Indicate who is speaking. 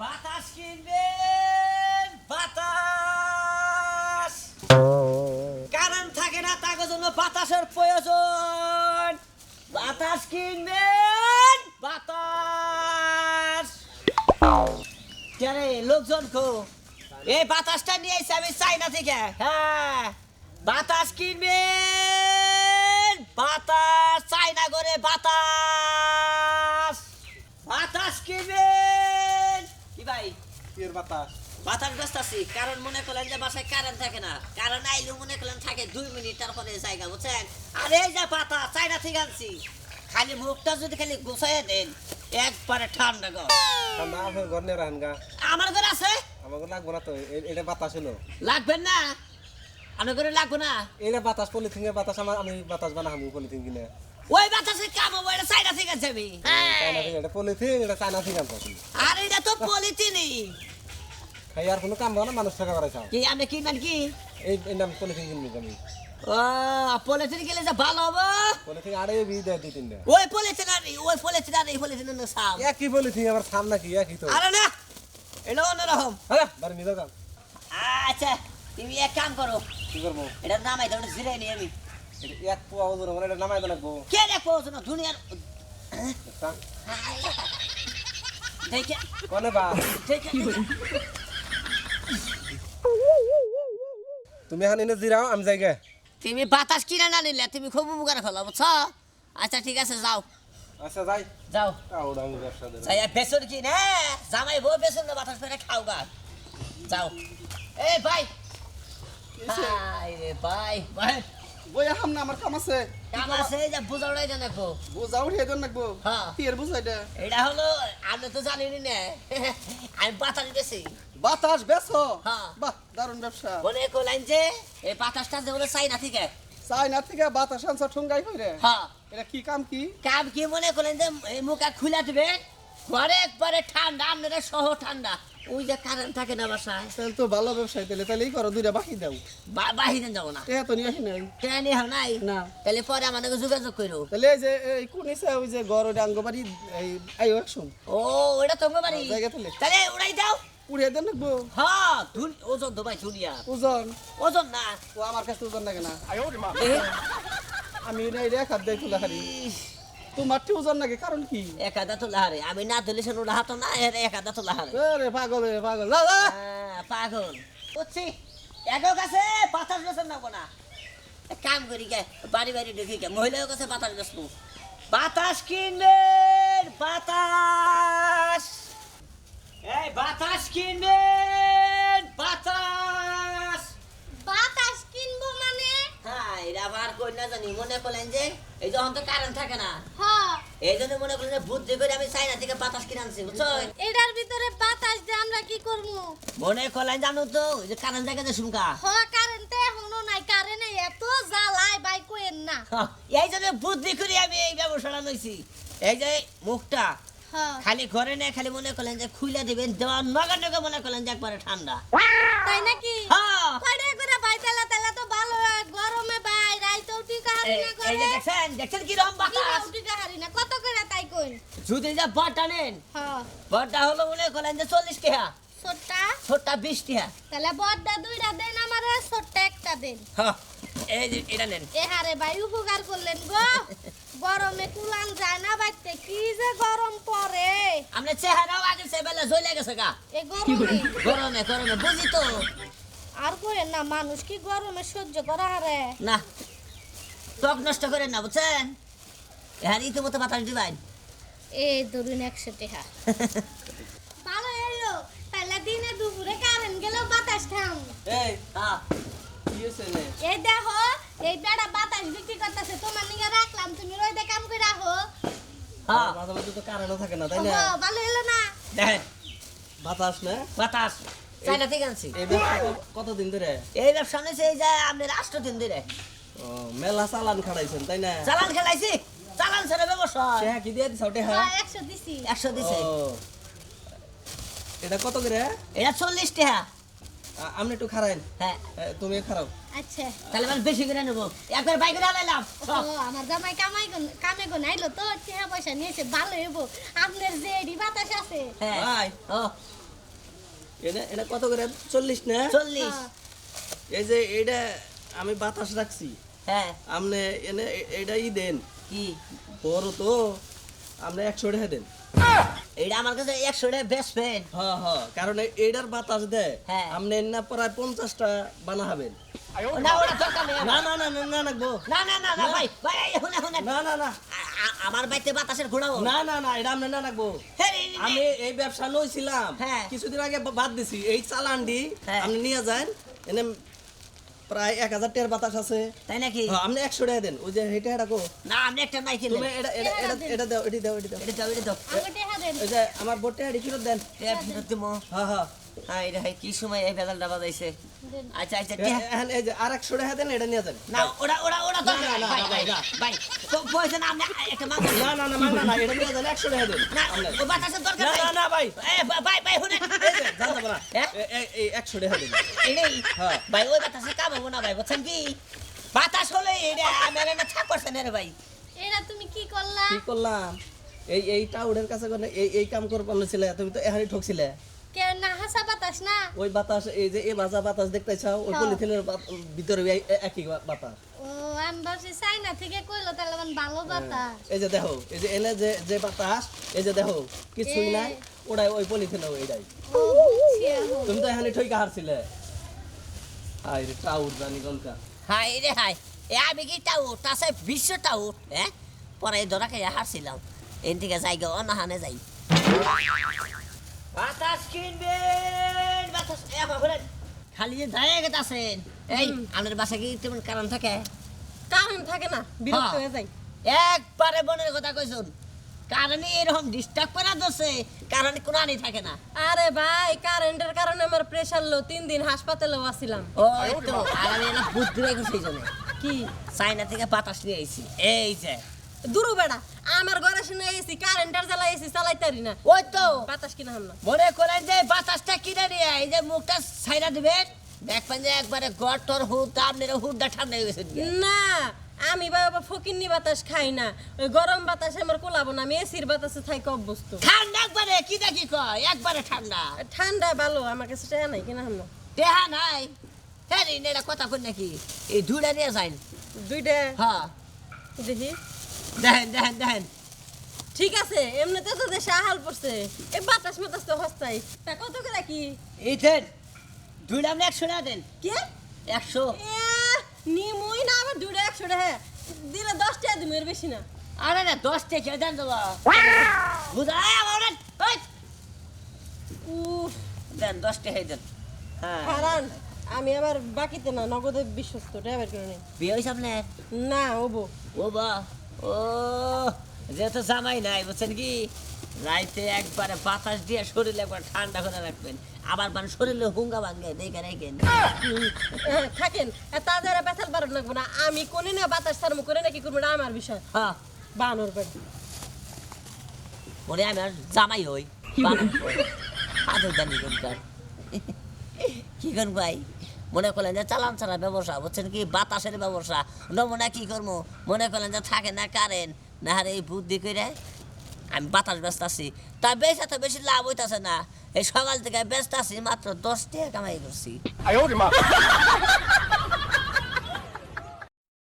Speaker 1: বাতাস কিনবেন বাতাস। কারণ থাকে না তাকে জন্য বাতাসের প্রয়োজন। বাতাস কিনবেন বাতাস। কেন লোকজন কো? এই বাতাসটা নিয়ে এসে আমি চাইনা থেকে। হ্যাঁ। বাতাস কিনবেন বাতাস। চাইনা করে বাতাস। বাতাস কিনবেন ভাই?
Speaker 2: এর বাতাস।
Speaker 1: বাতাস ব্যস্ত আছি কারণ মনে করলেন যে বাসায় কারেন্ট থাকে না। কারণ আইলেও মনে করলেন থাকে দুই মিনিট তারপরে জায়গা বুঝছেন? আর এই যে পাতা চাইনা থেকে আনছি। খালি মুখটা যদি খালি গুছাইয়ে দেন একবারে ঠান্ডা গো
Speaker 2: ঠান্ডা আপনার ঘর নিয়ে রাখেন গা।
Speaker 1: আমার ঘরে আছে?
Speaker 2: আমাকে লাগবো না তো এটা বাতাস হলো।
Speaker 1: লাগবেন না? আমার ঘরে লাগবো না?
Speaker 2: এটা বাতাস পলিথিনের বাতাস আমার আমি বাতাস বানাবো পলিথিন কিনে।
Speaker 1: ওই বাতাসে কাম এটা চাইনা থেকে আমি।
Speaker 2: থেকে এটা পলিথিন এটা চায়না থেকে আনতে।
Speaker 1: আর এটা তো পলিথিনই।
Speaker 2: খাই আর কোনো কাম না মানুষ টাকা করে চাও?
Speaker 1: কি আপনি কিনবেন কি?
Speaker 2: এই নাম পলিথিন কিনবি আমি।
Speaker 1: ও পলিথিন গেলে যে ভালো হব?
Speaker 2: পলিথিন আরে বি দেয় দুই তিনটা
Speaker 1: ওই পলিথিন আর ওই পলিথিন আর এই পলিথিন সাপ।
Speaker 2: একই পলিথিন আবার সাম নাকি? একই তো।
Speaker 1: আরে না এটা অন্যরকম।
Speaker 2: হ্যাঁ বাড়ি নিয়ে যাও।
Speaker 1: আচ্ছা তুমি এক কাম করো।
Speaker 2: কি করব?
Speaker 1: এটা নামাই দাও জিরে নিয়ে আমি।
Speaker 2: এটা এক পোয়া ওজন মানে এটা নামাই দেন
Speaker 1: কে দেখো না দুনিয়ার
Speaker 2: একটা।
Speaker 1: দেখে।
Speaker 2: কনে বা?
Speaker 1: দেখে।
Speaker 2: তুমি এখন এনে জিরাও আমি যাই গে।
Speaker 1: তুমি বাতাস কিনে না নিলে তুমি খুব উপকার হলো বুঝছ? আচ্ছা ঠিক আছে যাও।
Speaker 2: আচ্ছা যাই।
Speaker 1: যাও।
Speaker 2: আউড আমি ব্যবসা দেব।
Speaker 1: যাই বেসন কি? না জামাই বউ বেসন না বাতাস করে খাও গা যাও। এই ভাই। হাই রে ভাই ভাই।
Speaker 3: বই আহাম না আমার কাম আছে।
Speaker 1: কাম আছে এই যে বুঝাওড়াই জানে কো
Speaker 3: বুঝা উঠিয়ে দেন নাকবো
Speaker 1: হ্যাঁ।
Speaker 3: কি এর বুঝাই দে
Speaker 1: এটা হলো আমি তো জানি না। আমি বাতাস বেশি
Speaker 3: বাতাস বেছো
Speaker 1: হ্যাঁ।
Speaker 3: বাহ দারুণ ব্যবসা।
Speaker 1: করলেন যে এই বাতাসটা যে বলে চাই না থেকে।
Speaker 3: চাই না থেকে বাতাস আনছা ঠুঙ্গাই হইরে
Speaker 1: হ্যাঁ।
Speaker 3: এটা কি কাম কি?
Speaker 1: কাম কি মনে যে এই মুখা খুলে দিবে ঘরে একবারে ঠান্ডা আপনাদের সহ ঠান্ডা। ওই যে কারেন্ট থাকে না বাসায়।
Speaker 3: তাহলে তো ভালো ব্যবসায় তাহলে তাহলেই করো দুইটা বাকি দাও।
Speaker 1: বাহিরে যাব না।
Speaker 3: এ তো নিয়ে আসি নাই।
Speaker 1: ট্রেনে হয় নাই?
Speaker 3: না।
Speaker 1: তাহলে পরে আমাদের যোগাযোগ করো।
Speaker 3: তাহলে এই যে এই কোন ইসে ওই যে গড় ওইটা আঙ্গবাড়ি এই আইও একশন
Speaker 1: ও ওটা তোমার বাড়ি
Speaker 3: তুলে।
Speaker 1: তাহলে উড়াই দাও।
Speaker 3: উড়িয়ে দেন নাকবো।
Speaker 1: হ্যাঁ ধুন- ওজন তো ভাই দুনিয়া
Speaker 3: ওজন?
Speaker 1: ওজন না।
Speaker 3: ও আমার কাছে ওজন লাগে না। আমি রে খাদ্য তুলা খালি তোমার ওজন লাগে কারণ কি?
Speaker 1: এক হাদা তো লাহারে। আমি না ধরলে সে উড়া হাতো না এর এক তো লাহারে।
Speaker 3: পাগল রে পাগল। যা, যা।
Speaker 1: হ্যাঁ, পাগল। বুঝছি। এগো কাছে বাতাস বেসন নেব না। কাম করি গে বাড়ি বাড়ি ঢুকি গে মহিলার কাছে বাতাস বেসবো বাতাস কিনবেন বাতাস। এই বাতাস কিনবেন বাতাস।
Speaker 4: বাতাস কিনবো মানে?
Speaker 1: হ্যাঁ এটা আবার কই না জানি মনে করলেন যে এই যখন তো কারেন্ট থাকে না। এই জন্য মনে আমি চাইনা থেকে বাতাস কিনে আনছি বুঝছ?
Speaker 4: এটার ভিতরে বাতাস দিয়ে আমরা কি করব?
Speaker 1: মনে করলেন জানো তো ওই যে কারেন্ট থাকে যে শুনকা?
Speaker 4: হ কারেন্ট এখনও নাই কারেন্টে এত জ্বালায় বাই কোয়েন না।
Speaker 1: এই জন্য আমি এই ব্যবসাটা লইছি এই যে মুখটা খালি ঘরে নেই খালি মনে করলেন যে খুলে দিবেন দেওয়ার নগা নগা মনে করলেন যে একবারে ঠান্ডা।
Speaker 4: তাই নাকি?
Speaker 1: হ্যাঁ
Speaker 4: কয়টা করে ভাই তেলা তেলা তো ভালো হয়। গরমে ভাই রাইতেও টিকা হারি
Speaker 1: এই
Speaker 4: না
Speaker 1: এই
Speaker 4: করে
Speaker 1: যে দেখছেন দেখছেন কি রকম বাতাস।
Speaker 4: দিনেও টিকা হারি না কত করে তাই কইন
Speaker 1: যদি যে বড়টা নেন
Speaker 4: হ
Speaker 1: বড়টা হলো করলেন যে চল্লিশ টাকা
Speaker 4: ছোটটা?
Speaker 1: ছোটটা বিশ টাকা
Speaker 4: তাহলে বড়টা দুইটা দেন আমারে ছোট্ট একটা দেন।
Speaker 1: হ্যাঁ এই যে এটা নেন।
Speaker 4: এ হারে ভাই উপকার করলেন গো। গরমে কুলান যায় না বাইতে কি যে গরম পড়ে।
Speaker 1: আপনার চেহারাও আগে সে বেলা জ্বলে গেছে গা।
Speaker 4: এ গরমে।
Speaker 1: গরমে গরমে বুঝি তো।
Speaker 4: আর কইেন না মানুষ কি গরমে সহ্য করা হারে?
Speaker 1: না ত্বক নষ্ট করেন না বুঝছেন? হ্যাঁ ইতিমধ্যে বাতাস দিবেন।
Speaker 4: এই ধরুন একশো টাকা ভালো এলো তাহলে দিনে দুপুরে কারেন্ট গেলেও বাতাস খাম।
Speaker 3: এই
Speaker 1: হ্যাঁ
Speaker 3: কি হয়েছে নে?
Speaker 4: এই দেখো এই বেড়া বাতাস বিক্রি করতেছে তোমার নিয়ে রাখলাম তুমি রইদে কাম করে রাখো।
Speaker 1: হ্যাঁ।
Speaker 3: মাঝে মাঝে তো কারেন্টও থাকে না তাই না?
Speaker 4: ভালো এলো না।
Speaker 1: দেখেন
Speaker 3: বাতাস না?
Speaker 1: বাতাস। চাইনা থেকে আনছি।
Speaker 3: এই ব্যবসা কতদিন ধরে?
Speaker 1: এই ব্যবসা নিয়েছে এই যে আপনার রাষ্ট্র দিন ধরে।
Speaker 3: মেলা চালান খাড়াইছেন তাই না?
Speaker 1: চালান খেলাইছি। চালান ছেড়ে ব্যবসা
Speaker 3: সে কি দিয়ে দিছ ওটা হ্যাঁ?
Speaker 4: হ্যাঁ, একশো দিছি।
Speaker 1: একশো দিছে।
Speaker 3: ও। এটা কত করে?
Speaker 1: এটা চল্লিশ টাকা।
Speaker 3: আ- আপনি একটু খারাইন
Speaker 1: হ্যাঁ।
Speaker 3: এ, তুমি খারাও
Speaker 4: আচ্ছা।
Speaker 1: তাহলে মানে বেশি করে নেব। একবার বাইক করে আনাইলাম
Speaker 4: ও আমার জামাই কামাই গো- কামে গো নাইলো তো টাকা পয়সা নিয়েছে ভালো হইব। আপনার যে এডি বাতাস আছে।
Speaker 1: হ্যাঁ।
Speaker 3: ভাই।
Speaker 1: ও।
Speaker 3: এটা এটা কত করে? চল্লিশ না?
Speaker 1: চল্লিশ।
Speaker 3: এই যে এটা আমি বাতাস রাখছি।
Speaker 1: হ্যাঁ
Speaker 3: আপনি এনে এটাই দেন
Speaker 1: কি
Speaker 3: বড় তো আপনি একশো টাকা দেন
Speaker 1: এটা আমার কাছে একশো টাকা বেস্ট ফ্রেন্ড
Speaker 3: হ্যাঁ হ্যাঁ কারণ এই- বাতাস দেয়
Speaker 1: হ্যাঁ।
Speaker 3: আপনি না প্রায় পঞ্চাশটা বানা হবেন
Speaker 1: না ওটা দরকার নেই
Speaker 3: না না না না না রাখব
Speaker 1: না না না না ভাই ভাই এই শুনে শুনে
Speaker 3: না না না
Speaker 1: আ- আ- আমার বাড়িতে বাতাসের
Speaker 3: না না না এটা না রাখব
Speaker 1: হ্যাঁ, এই-
Speaker 3: আমি এই ব্যবসা লইছিলাম
Speaker 1: হ্যাঁ।
Speaker 3: কিছুদিন আগে বাদ দিছি এই চালানটি
Speaker 1: হ্যাঁ।
Speaker 3: আপনি নিয়ে যান এনে প্রায় এক হাজার টাকার বাতাস আছে।
Speaker 1: তাই নাকি?
Speaker 3: হ্যাঁ, আপনি একশো টাকা দেন। ওই যে হেঁটে হেঁটা কো।
Speaker 1: না আমি একটা নাই কিনলে।
Speaker 3: তুমি এটা এটা এটা এটা দাও এটি দাও এটি দাও।
Speaker 1: এটা দাও এটা দাও।
Speaker 3: ওই যে আমার বটে হেঁটে ফেরত দেন।
Speaker 1: এটা ফেরত দিমো।
Speaker 3: হ্যাঁ হ্যাঁ।
Speaker 1: হ্যাঁ এটা কি সময় এই বাজাইছে। আচ্ছা আচ্ছা।
Speaker 3: এই যে আর একশো টাকা দেন এটা নিয়ে যান।
Speaker 1: না ওরা ওরা
Speaker 3: না, না, না,
Speaker 1: ভাই ভাই
Speaker 3: না।
Speaker 1: ভাই প- পয়সা না আপনি একটা মাগো
Speaker 3: না না না না না এটা নিয়ে যান একশো টাকা দেন।
Speaker 1: না ও বাতাসের দরকার
Speaker 3: না না না ভাই।
Speaker 1: এ ভাই ভাই
Speaker 3: এই যে জানতে পারা
Speaker 1: হ্যাঁ?
Speaker 3: এই একশো টাকা দেন।
Speaker 1: এটাই।
Speaker 3: হ্যাঁ।
Speaker 1: ভাই ওই বাতাসে কাম হব না ভাই বুঝছেন কি? বাতাস হলে এটা আমার না ছাপ করছে না রে ভাই?
Speaker 4: এটা তুমি কি করলা?
Speaker 3: কি করলাম? এই এই টাউডের কাছে এই এই কাম করে পারছিলে তুমি তো এখানে ঠকছিলে।
Speaker 4: বাতাস না?
Speaker 3: ওই বাতাস এই যে এই ভাজা বাতাস দেখতে চাও ওই
Speaker 4: হ্যাঁ।
Speaker 3: পলিথিনের ভিতরে ওই একই বাতাস।
Speaker 4: ও আমি ভাবছি চাইনা থেকে কইলো তাহলে মানে ভালো বাতাস।
Speaker 3: এই যে দেখো এই যে এনে যে যে বাতাস এই যে দেখো কিছুই নাই ওটাই ওই পলিথিনে ওইটাই। তুমি তো এখানে ঠইকা হারছিলে। হাই রে টাউড জানি কোনটা
Speaker 1: হাই রে হাই এ আমি কি টাউ তাছে বিশ্ব টাউ হ্যাঁ? পরে এই ধরা হারছিলাম। এন থেকে যাই গো অনাহানে যাই। বাতাস কিনবেন বাতাস। এ আমার ঘরে খালি যে দাঁড়িয়ে গেতাছেন এই আমাদের বাসা কি তেমন কারণ থাকে?
Speaker 5: কারণ থাকে না বিরক্ত
Speaker 1: হ্যাঁ।
Speaker 5: হয়ে যায়
Speaker 1: একবারে মনের কথা কইছুন কারণে এরকম ডিস্টার্ব করা দোষে কারণে কোনো আনি থাকে না।
Speaker 5: আরে ভাই কারেন্টের কারণে আমার প্রেশার লো তিন দিন হাসপাতালেও আসছিলাম
Speaker 1: ও তো আর আমি বুদ্ধি রেখে সেই জন্য
Speaker 5: কি?
Speaker 1: চাইনা থেকে বাতাস নিয়ে আইছি এই যে।
Speaker 5: দূর বেড়া। আমার ঘরে শুনে এসি কারেন্টের জ্বালা এসি চালাইতারি না।
Speaker 1: ওই তো।
Speaker 5: বাতাস কিনা হাম না
Speaker 1: মনে করেন যে বাতাসটা কিনে নিয়ে এই যে মুখটা ছাইরা দিবেন দেখবেন যে একবারে গটর হুদ আপনার হুদটা ঠান্ডা হয়ে গেছে।
Speaker 5: না আমি আবার ফকিন্নি বাতাস খাই না। ওই গরম বাতাসে আমার কোলাবো না আমি এসির বাতাসে থাকি অভ্যস্ত।
Speaker 1: ঠান্ডা একবারে কি দেখি কয়? একবারে ঠান্ডা।
Speaker 5: ঠান্ডা ভালো আমার কাছে টাকা নাই কিনা হাম না
Speaker 1: দেহা নাই? হ্যাঁ রে এটা কথা কই নাকি? এই দুইটা নিয়ে যাইন।
Speaker 5: দুইটা?
Speaker 1: হ্যাঁ।
Speaker 5: দেখি।
Speaker 1: দেখেন দেখেন দেখেন
Speaker 5: ঠিক আছে এমনিতে তো দেশে আহাল পড়ছে। এই বাতাস মাতাস তো হস্তাই। তা কত করে কি?
Speaker 1: দুইটা আপনি একশো টাকা দেন।
Speaker 5: কে?
Speaker 1: একশো।
Speaker 5: নিমুই না আবার দুইটা একশো টাকা। দিলে দশ টাকা দিমু এর বেশি না।
Speaker 1: আরে না দশ থেকে দেন দেবো বুঝা আমার
Speaker 5: উফ।
Speaker 1: দেন দশ টাকা দেন। হ্যাঁ।
Speaker 5: হারান আমি আবার বাকিতে না নগদে বিশ্বস্ত ড্রাইভার করে নেই
Speaker 1: বিয়ে হয়েছে আপনার?
Speaker 5: না ওবো।
Speaker 1: ও বা ও যেহেতু জামাই নাই বুঝছেন কি? রাইতে একবারে বাতাস দিয়ে শরীরে একবার ঠান্ডা করে রাখবেন। আবার মানে শরীরে হুঙ্গা ভাঙ্গে দেখে রেখেন।
Speaker 5: থাকেন আর তাদের ব্যথাল বারণ লাগবো না আমি কোনে না বাতাস সারমু করে নাকি করব না আমার বিষয়?
Speaker 1: হ্যাঁ।
Speaker 5: বানর বাড়ি।
Speaker 1: ওরে আমি আর জামাই হই বানর আদর জানি কি করুন ভাই? মনে করলেন যে চালান ছাড়া ব্যবসা, বুঝছেন কি? বাতাসের ব্যবসা, নমুনা কি করব? মনে করলেন যে থাকে না কারেন্ট না হারে এই বুদ্ধি করে আমি বাতাস ব্যস্ত আছি। তা বেশ এত বেশি লাভ হইতাছে না। এই সকাল থেকে ব্যস্ত আছি, মাত্র দশ টাকা কামাই করছি।